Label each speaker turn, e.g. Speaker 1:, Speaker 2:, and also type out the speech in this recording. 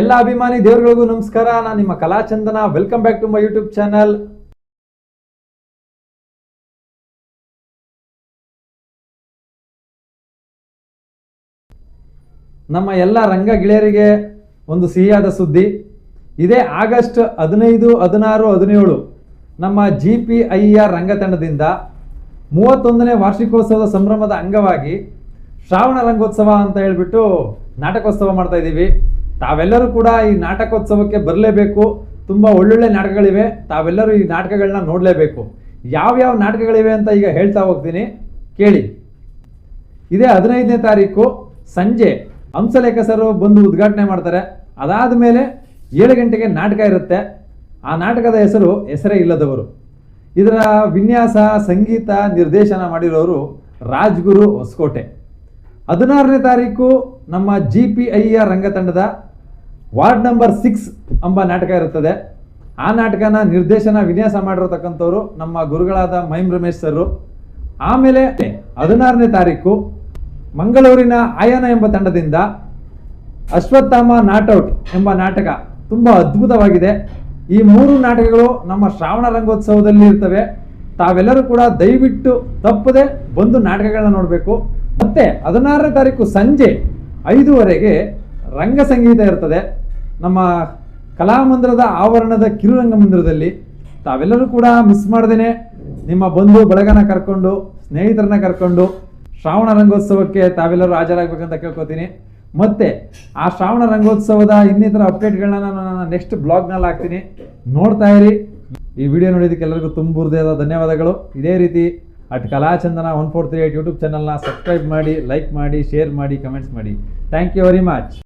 Speaker 1: ಎಲ್ಲ ಅಭಿಮಾನಿ ದೇವರುಗಳಿಗೂ ನಮಸ್ಕಾರ. ನಾನು ನಿಮ್ಮ Kalachandana welcome back to my YouTube channel ನಮ್ಮ ಎಲ್ಲ ರಂಗ ಗೆಳೆಯರಿಗೆ ಒಂದು ಸಿಹಿಯಾದ ಸುದ್ದಿ. ಇದೇ ಆಗಸ್ಟ್ ಹದಿನೈದು, ಹದಿನಾರು, ಹದಿನೇಳು ನಮ್ಮ ಜಿ ಪಿ ಐ ಆರ್ ರಂಗತಂಡದಿಂದ ಮೂವತ್ತೊಂದನೇ ವಾರ್ಷಿಕೋತ್ಸವದ ಸಂಭ್ರಮದ ಅಂಗವಾಗಿ ಶ್ರಾವಣ ರಂಗೋತ್ಸವ ಅಂತ ಹೇಳ್ಬಿಟ್ಟು ನಾಟಕೋತ್ಸವ ಮಾಡ್ತಾ ಇದ್ದೀವಿ. ತಾವೆಲ್ಲರೂ ಕೂಡ ಈ ನಾಟಕೋತ್ಸವಕ್ಕೆ ಬರಲೇಬೇಕು. ತುಂಬ ಒಳ್ಳೊಳ್ಳೆ ನಾಟಕಗಳಿವೆ. ತಾವೆಲ್ಲರೂ ಈ ನಾಟಕಗಳನ್ನ ನೋಡಲೇಬೇಕು. ಯಾವ್ಯಾವ ನಾಟಕಗಳಿವೆ ಅಂತ ಈಗ ಹೇಳ್ತಾ ಹೋಗ್ತೀನಿ. ಕೇಳಿ. ಇದೇ ಹದಿನೈದನೇ ತಾರೀಕು ಸಂಜೆ ಹಂಸಲೇಖ ಸರ್ ಬಂದು ಉದ್ಘಾಟನೆ ಮಾಡ್ತಾರೆ. ಅದಾದ ಮೇಲೆ ಏಳು ಗಂಟೆಗೆ ನಾಟಕ ಇರುತ್ತೆ. ಆ ನಾಟಕದ ಹೆಸರು ಹೆಸರೇ ಇಲ್ಲದವರು. ಇದರ ವಿನ್ಯಾಸ, ಸಂಗೀತ, ನಿರ್ದೇಶನ ಮಾಡಿರೋರು ರಾಜ್ಗುರು ಹೊಸಕೋಟೆ. ಹದಿನಾರನೇ ತಾರೀಕು ನಮ್ಮ ಜಿ ಪಿ ಐ ರಂಗತಂಡದ ವಾರ್ಡ್ ನಂಬರ್ ಸಿಕ್ಸ್ ಎಂಬ ನಾಟಕ ಇರುತ್ತದೆ. ಆ ನಾಟಕನ ನಿರ್ದೇಶನ ವಿನ್ಯಾಸ ಮಾಡಿರತಕ್ಕಂಥವ್ರು ನಮ್ಮ ಗುರುಗಳಾದ ಮಹಿಮ್ ರಮೇಶ್ ಸರ್ ಆಮೇಲೆ ಹದಿನಾರನೇ ತಾರೀಕು ಮಂಗಳೂರಿನ ಆಯನ ಎಂಬ ತಂಡದಿಂದ ಅಶ್ವತ್ಥಾಮ ನಾಟೌಟ್ ಎಂಬ ನಾಟಕ ತುಂಬ ಅದ್ಭುತವಾಗಿದೆ. ಈ ಮೂರು ನಾಟಕಗಳು ನಮ್ಮ ಶ್ರಾವಣ ರಂಗೋತ್ಸವದಲ್ಲಿ ಇರ್ತವೆ. ತಾವೆಲ್ಲರೂ ಕೂಡ ದಯವಿಟ್ಟು ತಪ್ಪದೆ ಬಂದು ನಾಟಕಗಳನ್ನ ನೋಡಬೇಕು. ಮತ್ತೆ ಹದಿನಾರನೇ ತಾರೀಕು ಸಂಜೆ ಐದುವರೆಗೆ ರಂಗ ಸಂಗೀತ ಇರ್ತದೆ. ನಮ್ಮ ಕಲಾಮಂದಿರದ ಆವರಣದ ಕಿರುರಂಗ ಮಂದಿರದಲ್ಲಿ ತಾವೆಲ್ಲರೂ ಕೂಡ ಮಿಸ್ ಮಾಡ್ದೇನೆ. ನಿಮ್ಮ ಬಂಧು ಬಳಗನ ಕರ್ಕೊಂಡು, ಸ್ನೇಹಿತರನ್ನ ಕರ್ಕೊಂಡು ಶ್ರಾವಣ ರಂಗೋತ್ಸವಕ್ಕೆ ತಾವೆಲ್ಲರೂ ಹಾಜರಾಗಬೇಕಂತ ಕೇಳ್ಕೊತೀನಿ. ಮತ್ತೆ ಆ ಶ್ರಾವಣ ರಂಗೋತ್ಸವದ ಇನ್ನಿತರ ಅಪ್ಡೇಟ್ಗಳನ್ನ ನಾನು ನೆಕ್ಸ್ಟ್ ಬ್ಲಾಗ್ನಲ್ಲಿ ಹಾಕ್ತೀನಿ. ನೋಡ್ತಾ ಇರಿ. ಈ ವಿಡಿಯೋ ನೋಡಿದ್ದಕ್ಕೆ ಎಲ್ಲರಿಗೂ ತುಂಬ ಧನ್ಯವಾದಗಳು. ಇದೇ ರೀತಿ at Kalachandana one four three eight YouTube ಚಾನಲ್ನ ಸಬ್ಸ್ಕ್ರೈಬ್ ಮಾಡಿ ಲೈಕ್ ಮಾಡಿ ಶೇರ್ ಮಾಡಿ ಕಮೆಂಟ್ಸ್ ಮಾಡಿ. Thank you very much